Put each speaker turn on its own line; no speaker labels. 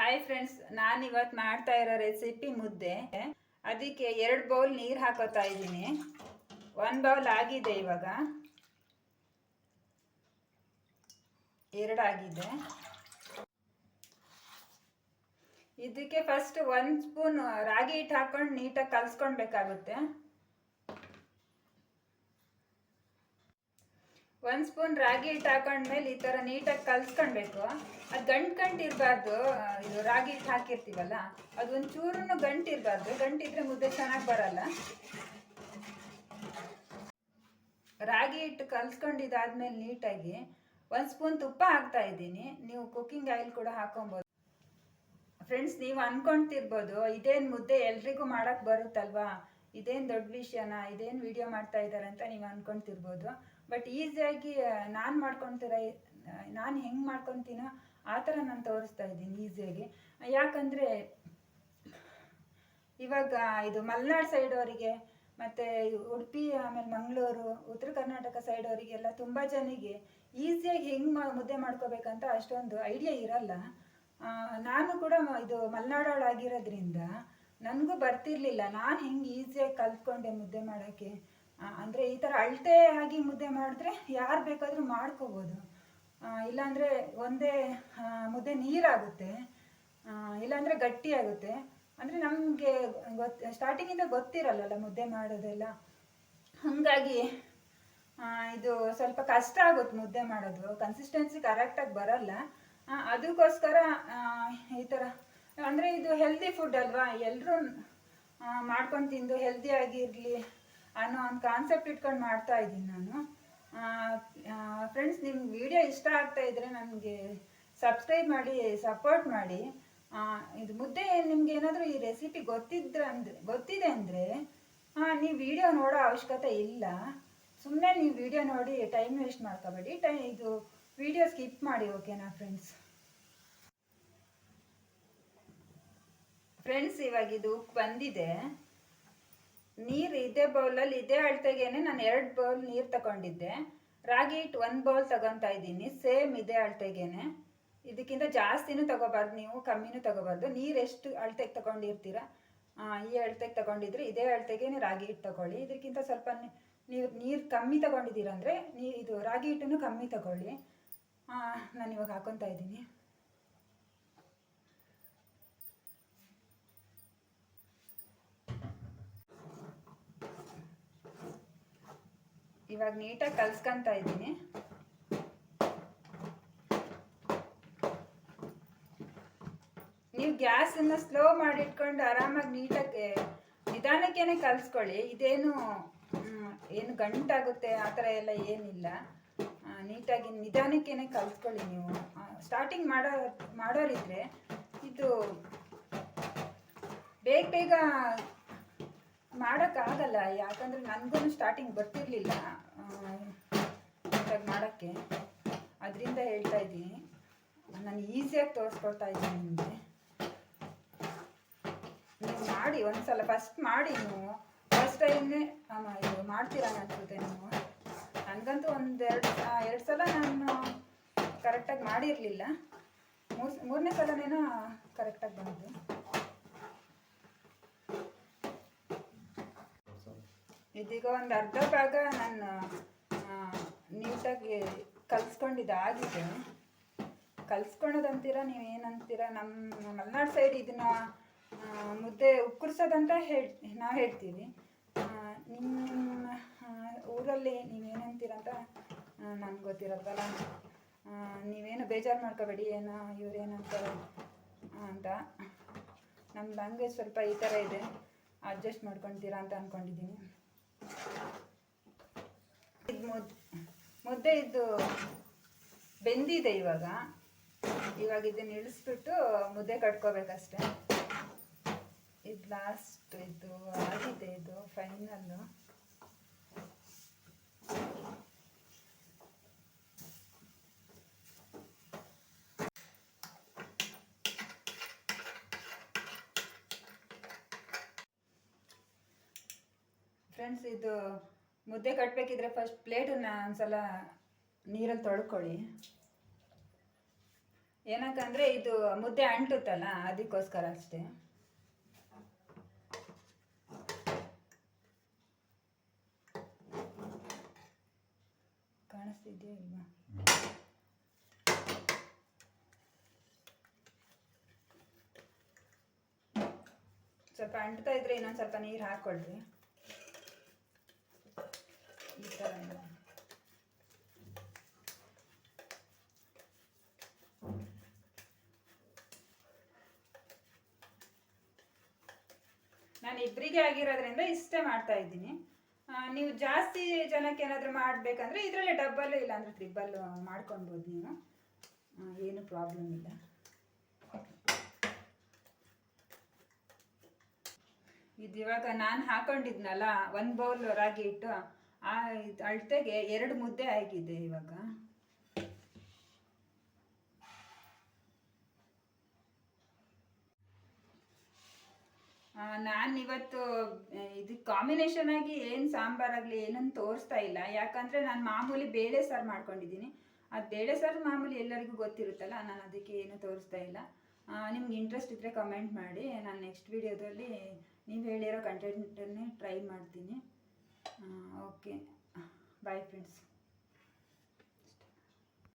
Hi friends ನಾನು ಇವತ್ತು ಮಾಡ್ತಾ ಇರೋ ರೆಸಿಪಿ ಮುದ್ದೆ. ಅದಕ್ಕೆ ಎರಡು ಬೌಲ್ ನೀರು ಹಾಕೋತಾ ಇದ್ದೀನಿ. ಒಂದು ಬೌಲ್ ಆಗಿದೆ ಇವಾಗ. ಎರಡು ಆಗಿದೆ ಇದಕ್ಕೆ ಫಸ್ಟ್ ಒಂದು ಸ್ಪೂನ್ ರಾಗಿ ಹಿಟ್ಟು ಹಾಕೊಂಡು ನೀಟಾಗಿ ಕಲಿಸ್ಕೊಳ್ಬೇಕಾಗುತ್ತೆ ಒಂದು ಸ್ಪೂನ್ ರಾಗಿ ಹಿಟ್ಟು ಹಾಕೊಂಡ್ಮೇಲೆ ಈ ಥರ ನೀಟಾಗಿ ಕಲ್ಸ್ಕೊಳ್ಬೇಕು ಅದು ಗಂಟು ಗಂಟು ಇರಬಾರ್ದು, ಇದು ರಾಗಿ ಹಿಟ್ಟು ಹಾಕಿರ್ತೀವಲ್ಲ, ಅದು ಒಂದು ಚೂರು ಗಂಟು ಇರಬಾರ್ದು ಗಂಟಿದ್ರೆ ಮುದ್ದೆ ಚೆನ್ನಾಗಿ ಬರಲ್ಲ. ರಾಗಿ ಹಿಟ್ಟು ಕಲ್ಸ್ಕೊಂಡಿದ್ದಾದ್ಮೇಲೆ ನೀಟಾಗಿ ಒಂದು ಸ್ಪೂನ್ ತುಪ್ಪ ಹಾಕ್ತಾ ಇದ್ದೀನಿ. ನೀವು ಕುಕ್ಕಿಂಗ್ ಆಯಿಲ್ ಕೂಡ ಹಾಕೊಬೋದು. ಫ್ರೆಂಡ್ಸ್, ನೀವು ಅನ್ಕೊಂತಿರ್ಬೋದು ಇದೇನು ಮುದ್ದೆ ಎಲ್ರಿಗೂ ಮಾಡೋಕ್ಕೆ ಬರುತ್ತಲ್ವಾ? ಇದೇನು ದೊಡ್ಡ ವಿಷಯನ? ಇದೇನು ವಿಡಿಯೋ ಮಾಡ್ತಾ ಇದ್ದಾರೆ ಅಂತ ನೀವು ಅನ್ಕೊಂತಿರ್ಬೋದು ಬಟ್ ಈಸಿಯಾಗಿ ನಾನು ಮಾಡ್ಕೊತೀರ ನಾನು ಹೆಂಗೆ ಮಾಡ್ಕೊತೀನೋ ಆ ಥರ ನಾನು ತೋರಿಸ್ತಾ ಇದ್ದೀನಿ ಈಸಿಯಾಗಿ ಯಾಕಂದರೆ, ಇವಾಗ ಇದು ಮಲೆನಾಡು ಸೈಡ್ ಅವರಿಗೆ, ಮತ್ತು ಉಡುಪಿ, ಆಮೇಲೆ ಮಂಗಳೂರು, ಉತ್ತರ ಕರ್ನಾಟಕ ಸೈಡ್ ಅವರಿಗೆಲ್ಲ ತುಂಬ ಜನಿಗೆ ಈಸಿಯಾಗಿ ಹೆಂಗೆ ಮಾ, ಮುದ್ದೆ ಮಾಡ್ಕೋಬೇಕಂತ ಅಷ್ಟೊಂದು ಐಡಿಯಾ ಇರಲ್ಲ. ನಾನು ಕೂಡ ಇದು ಮಲೆನಾಡವಳಾಗಿರೋದ್ರಿಂದ ನನಗೂ ಬರ್ತಿರ್ಲಿಲ್ಲ. ನಾನು ಹೆಂಗೆ ಈಸಿಯಾಗಿ ಕಲ್ತ್ಕೊಂಡೆ ಮುದ್ದೆ ಮಾಡೋಕ್ಕೆ ಅಂದರೆ ಈ ಥರ ಅಳತೆ ಆಗಿ ಮುದ್ದೆ ಮಾಡಿದ್ರೆ ಯಾರು ಬೇಕಾದರೂ ಮಾಡ್ಕೋಬೋದು. ಇಲ್ಲಾಂದರೆ ಒಂದೇ ಮುದ್ದೆ ನೀರಾಗುತ್ತೆ. ಇಲ್ಲಾಂದರೆ ಗಟ್ಟಿ ಆಗುತ್ತೆ ಅಂದರೆ ನಮಗೆ ಗೊತ್ತು ಸ್ಟಾರ್ಟಿಂಗಿಂದ ಗೊತ್ತಿರಲ್ಲಲ್ಲ ಮುದ್ದೆ ಮಾಡೋದೆಲ್ಲ. ಹಾಗಾಗಿ ಇದು ಸ್ವಲ್ಪ ಕಷ್ಟ ಆಗುತ್ತೆ ಮುದ್ದೆ ಮಾಡೋದು. ಕನ್ಸಿಸ್ಟೆನ್ಸಿ ಕರೆಕ್ಟಾಗಿ ಬರಲ್ಲ. ಅದಕ್ಕೋಸ್ಕರ ಈ ಥರ ಅಂದರೆ ಇದು ಹೆಲ್ದಿ ಫುಡ್ ಅಲ್ವಾ? ಎಲ್ಲರೂ ಮಾಡ್ಕೊಂಡು ತಿಂದು ಹೆಲ್ದಿ ಆಗಿರಲಿ. ಅನ್ನೋ ಒಂದು ಕಾನ್ಸೆಪ್ಟ್ ಇಟ್ಕೊಂಡು ಮಾಡ್ತಾ ಇದ್ದೀನಿ ನಾನು. ಫ್ರೆಂಡ್ಸ್ ನಿಮ್ಗೆ ವಿಡಿಯೋ ಇಷ್ಟ ಆಗ್ತಾ ಇದ್ರೆ ನನಗೆ ಸಬ್ಸ್ಕ್ರೈಬ್ ಮಾಡಿ ಸಪೋರ್ಟ್ ಮಾಡಿ. ಇದು ಮುದ್ದೆ, ನಿಮ್ಗೆ ಏನಾದರೂ ಈ ರೆಸಿಪಿ ಗೊತ್ತಿದ್ರೆ ಅಂದ್ರೆ, ಗೊತ್ತಿದೆ ಅಂದರೆ ನೀವು ವಿಡಿಯೋ ನೋಡೋ ಅವಶ್ಯಕತೆ ಇಲ್ಲ. ಸುಮ್ಮನೆ ನೀವು ವಿಡಿಯೋ ನೋಡಿ ಟೈಮ್ ವೇಸ್ಟ್ ಮಾಡ್ಕೋಬೇಡಿ. ಟೈ, ಇದು ವಿಡಿಯೋ ಸ್ಕಿಪ್ ಮಾಡಿ ಓಕೆನಾ ಫ್ರೆಂಡ್ಸ್ ಫ್ರೆಂಡ್ಸ್ ಇವಾಗ ಇದು ಬಂದಿದೆ. ನೀರು ಇದೇ ಬೌಲಲ್ಲಿ ಇದೇ ಅಳತೆಗೇನೆ ನಾನು ಎರಡು ಬೌಲ್ ನೀರು ತಗೊಂಡಿದ್ದೆ. ರಾಗಿ ಹಿಟ್ಟು ಒಂದು ಬೌಲ್ ತಗೊತಾ ಇದ್ದೀನಿ, ಸೇಮ್ ಇದೇ ಅಳತೆಗೇನೆ. ಇದಕ್ಕಿಂತ ಜಾಸ್ತಿನೂ ತಗೋಬಾರ್ದು, ನೀವು ಕಮ್ಮಿನೂ ತಗೋಬಾರ್ದು. ನೀರು ಎಷ್ಟು ಅಳತೆಗೆ ತಗೊಂಡಿರ್ತೀರ ಈ ಅಳತೆಗೆ ತಗೊಂಡಿದ್ರೆ ಇದೇ ಅಳತೆಗೇನೆ ರಾಗಿ ಹಿಟ್ಟು ತಗೊಳ್ಳಿ. ಇದಕ್ಕಿಂತ ಸ್ವಲ್ಪ ನೀವು, ನೀರು ಕಮ್ಮಿ ತಗೊಂಡಿದ್ದೀರ ಅಂದರೆ ನೀ, ಇದು ರಾಗಿ ಹಿಟ್ಟನ್ನು ಕಮ್ಮಿ ತಗೊಳ್ಳಿ. ನಾನು ಇವಾಗ ಹಾಕೊತಾ ಇದ್ದೀನಿ. ಇವಾಗ ನೀಟಾಗಿ ಕಲ್ಸ್ಕೊಂತ ಇದ್ದೀನಿ. ನೀವು ಗ್ಯಾಸನ್ನು ಸ್ಲೋ ಮಾಡಿಟ್ಕೊಂಡು ಆರಾಮಾಗಿ ನೀಟಾಗಿ, ನಿಧಾನಕ್ಕೇನೆ ಕಲಿಸ್ಕೊಳ್ಳಿ. ಇದೇನು ಏನು ಗಂಟಾಗುತ್ತೆ, ಆ ಥರ ಎಲ್ಲ ಏನಿಲ್ಲ. ನೀಟಾಗಿ ನಿಧಾನಕ್ಕೇನೆ ಕಲಿಸ್ಕೊಳ್ಳಿ ನೀವು. ಸ್ಟಾರ್ಟಿಂಗ್ ಮಾಡೋ, ಮಾಡೋರಿದ್ರೆ ಇದು ಬೇಗ ಬೇಗ ಮಾಡೋಕ್ಕಾಗಲ್ಲ, ಯಾಕಂದರೆ ನನಗೂ ಸ್ಟಾರ್ಟಿಂಗ್ ಬರ್ತಿರ್ಲಿಲ್ಲ ಮಾಡಕ್ಕೆ. ಅದರಿಂದ ಹೇಳ್ತಾ ಇದ್ದೀನಿ. ನಾನು ಈಸಿಯಾಗಿ ತೋರಿಸ್ಕೊಡ್ತಾ ಇದ್ದೀನಿ ನಿಮಗೆ. ನೀವು ಮಾಡಿ, ಒಂದ್ಸಲ ಫಸ್ಟ್ ಮಾಡಿ ನೀವು. ಫಸ್ಟ್ ಟೈಮ್ನೇ ಇದು ಮಾಡ್ತೀರಾ ಅನ್ಸುತ್ತೆ ನೀವು? ನನಗಂತೂ ಒಂದೆರಡು ಎರಡು ಸಲ ನಾನು ಕರೆಕ್ಟಾಗಿ ಮಾಡಿರಲಿಲ್ಲ. ಮೂರು, ಮೂರನೇ ಸಲನೇನೋ ಕರೆಕ್ಟಾಗಿ ಬಂತು ಇದೀಗ ಒಂದು ಅರ್ಧ ಭಾಗ ನಾನು ನೀಟಾಗಿ ನೀಟಾಗಿ ಕಲಿಸ್ಕೊಂಡಿದ್ದಾಗಿದೆ ಕಲಿಸ್ಕೊಳೋದಂತೀರ ನೀವು ಏನಂತೀರ ನಮ್ಮ ಮಲೆನಾಡು ಸೈಡ್ ಇದನ್ನ ಮುದ್ದೆ ಉಕ್ಕುರ್ಸೋದಂತ ಹೇಳಿ ನಾವು ಹೇಳ್ತೀವಿ ನಿಮ್ಮ ನಿಮ್ಮ ಊರಲ್ಲಿ ನೀವೇನಂತೀರ ಅಂತ ನನಗೆ ಗೊತ್ತಿರಲ್ವಲ್ಲ ಆ, ನೀವೇನು ಬೇಜಾರು ಮಾಡ್ಕೋಬೇಡಿ ಏನೋ ಇವ್ರೇನಂತಾರೆ ಅಂತ. ನಮ್ಮ ಲ್ಯಾಂಗ್ವೇಜ್ ಸ್ವಲ್ಪ ಈ ಥರ ಇದೆ. ಅಡ್ಜಸ್ಟ್ ಮಾಡ್ಕೊತೀರಾ ಅಂತ ಅಂದ್ಕೊಂಡಿದ್ದೀನಿ ಮುದ್ದೆ ಇದು ಬೆಂದಿದೆ ಇವಾಗ. ಇವಾಗ ಇದನ್ನ ಇಳಿಸ್ಬಿಟ್ಟು ಮುದ್ದೆ ಕಟ್ಕೋಬೇಕಷ್ಟೇ. ಇದು ಲಾಸ್ಟ್ ಇದು ಆಗಿದೆ ಇದು ಫೈನಲ್ಲು ಫ್ರೆಂಡ್ಸ್ ಇದು ಮುದ್ದೆ ಕಟ್ಟಬೇಕಿದ್ರೆ ಫಸ್ಟ್ ಪ್ಲೇಟನ್ನ ಒಂದ್ಸಲ ನೀರಲ್ಲಿ ತೊಳ್ಕೊಳ್ಳಿ. ಏನಕ್ಕಂದ್ರೆ ಇದು ಮುದ್ದೆ ಅಂಟುತ್ತಲ್ಲ, ಅದಕ್ಕೋಸ್ಕರ ಅಷ್ಟೇ. ಕಾಣಿಸ್ತಿದ್ಯಾ ಇಲ್ವಾ? ಸ್ವಲ್ಪ ಅಂಟ್ತಾ ಇದ್ರೆ ಇನ್ನೊಂದು ಸ್ವಲ್ಪ ನೀರು ಹಾಕ್ಕೊಳ್ರಿ ಈ ನಾನು ಇಬ್ಬರಿಗೆ ಆಗಿರೋದ್ರಿಂದ ಇಷ್ಟೇ ಮಾಡ್ತಾ ಇದ್ದೀನಿ. ನೀವು ಜಾಸ್ತಿ ಜನಕ್ಕೆ ಏನಾದರೂ ಮಾಡಬೇಕಂದ್ರೆ ಇದರಲ್ಲೇ ಡಬ್ಬಲ್ ಇಲ್ಲಾಂದರೆ ಟ್ರಿಬಲ್ ಮಾಡ್ಕೊಬೋದು ನೀವು. ಏನು ಪ್ರಾಬ್ಲಮ್ ಇಲ್ಲ. ಇದು ಇವಾಗ ನಾನು ಹಾಕೊಂಡಿದ್ನಲ್ಲ, ಒಂದು ಬೌಲ್ ರಾಗಿ ಇಟ್ಟು ಆ ಅಳತೆಗೆ ಎರಡು ಮುದ್ದೆ ಆಗಿದೆ ಇವಾಗ. ನಾನು ಇವತ್ತು ಇದು ಕಾಂಬಿನೇಷನ್ ಆಗಿ ಏನು ಸಾಂಬಾರಾಗಲಿ ಏನನ್ನು ತೋರಿಸ್ತಾ ಇಲ್ಲ. ಯಾಕಂದರೆ ನಾನು ಮಾಮೂಲಿ ಬೇಳೆ ಸಾರು ಮಾಡ್ಕೊಂಡಿದ್ದೀನಿ. ಅದು ಬೇಳೆ ಸಾರು ಮಾಮೂಲಿ ಎಲ್ಲರಿಗೂ ಗೊತ್ತಿರುತ್ತಲ್ಲ, ನಾನು ಅದಕ್ಕೆ ಏನು ತೋರಿಸ್ತಾ ಇಲ್ಲ. ನಿಮ್ಗೆ ಇಂಟ್ರೆಸ್ಟ್ ಇದ್ದರೆ ಕಮೆಂಟ್ ಮಾಡಿ. ನಾನು ನೆಕ್ಸ್ಟ್ ವೀಡಿಯೋದಲ್ಲಿ ನೀವು ಹೇಳಿರೋ ಕಂಟೆಂಟನ್ನೇ ಟ್ರೈ ಮಾಡ್ತೀನಿ. Okay bye friends